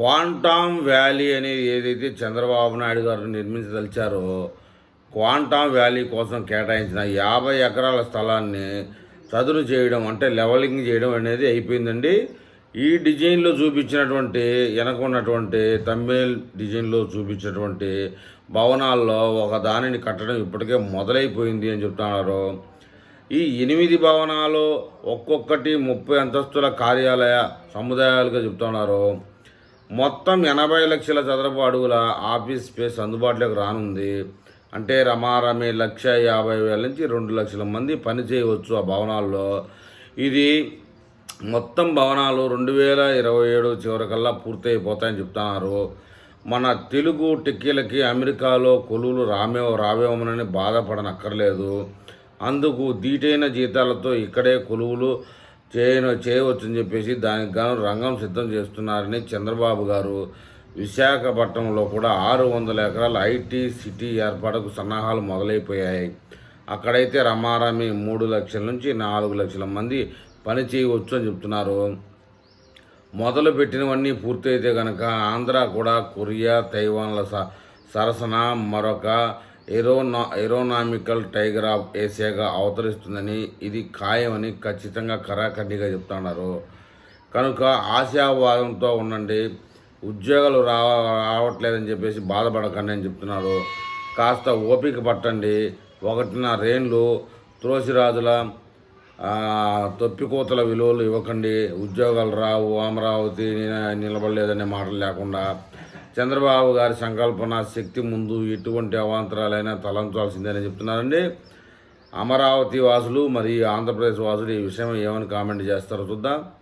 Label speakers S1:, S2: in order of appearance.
S1: క్వాంటామ్ valley అనేది ఏదైతే చంద్రబాబు నాయుడు గారు నిర్మించదలిచారో క్వాంటామ్ వ్యాలీ కోసం కేటాయించిన యాభై ఎకరాల స్థలాన్ని చదును చేయడం అంటే లెవలింగ్ చేయడం అనేది అయిపోయిందండి. ఈ డిజైన్లో చూపించినటువంటి వెనక ఉన్నటువంటి తమిళ్ డిజైన్లో చూపించినటువంటి భవనాల్లో ఒక దానిని కట్టడం ఇప్పటికే మొదలైపోయింది అని చెప్తున్నారు. ఈ ఎనిమిది భవనాలు ఒక్కొక్కటి ముప్పై అంతస్తుల కార్యాలయ సముదాయాలుగా చెప్తున్నారు. మొత్తం ఎనభై లక్షల చదరపు అడుగుల ఆఫీస్ స్పేస్ అందుబాటులోకి రానుంది. అంటే రమారమి లక్ష యాభై వేల నుంచి రెండు లక్షల మంది పని చేయవచ్చు ఆ భవనాల్లో. ఇది మొత్తం భవనాలు రెండు వేల ఇరవై ఏడు చివరికల్లా పూర్తయిపోతాయని చెప్తున్నారు. మన తెలుగు టెక్కీలకి అమెరికాలో కొలువులు రామేవో రావేమోనని బాధపడనక్కర్లేదు. అందుకు దీటైన జీతాలతో ఇక్కడే కొలువులు చేయను చేయవచ్చని చెప్పేసి దానికి గాను రంగం సిద్ధం చేస్తున్నారని చంద్రబాబు గారు విశాఖపట్నంలో కూడా ఆరు వందల ఎకరాల ఐటీ సిటీ ఏర్పాటుకు సన్నాహాలు మొదలైపోయాయి. అక్కడైతే రమారమి మూడు లక్షల నుంచి నాలుగు లక్షల మంది పని చేయవచ్చు అని చెప్తున్నారు. మొదలు పెట్టినవన్నీ పూర్తయితే కనుక ఆంధ్ర కూడా కొరియా తైవాన్ల స సరసన మరొక ఏరోనా ఏరోనామికల్ టైగర్ ఆఫ్ ఏసియాగా అవతరిస్తుందని ఇది ఖాయమని ఖచ్చితంగా కరాఖండిగా చెప్తున్నారు. కనుక ఆశావాదంతో ఉండండి ఉద్యోగాలు రావ రావట్లేదని చెప్పేసి బాధపడకండి అని చెప్తున్నారు. కాస్త ఓపిక పట్టండి ఒకటిన రేన్లు తులసిరాజుల తొప్పికోతల విలువలు ఇవ్వకండి ఉద్యోగాలు రావు అమరావతి నిలబడలేదనే మాటలు లేకుండా చంద్రబాబు గారి సంకల్పన శక్తి ముందు ఎటువంటి అవాంతరాలైనా తలంచాల్సిందేనని చెప్తున్నారండి. అమరావతి వాసులు మరియు ఆంధ్రప్రదేశ్ వాసులు ఈ విషయం ఏమని కామెంట్ చేస్తారో చూద్దాం.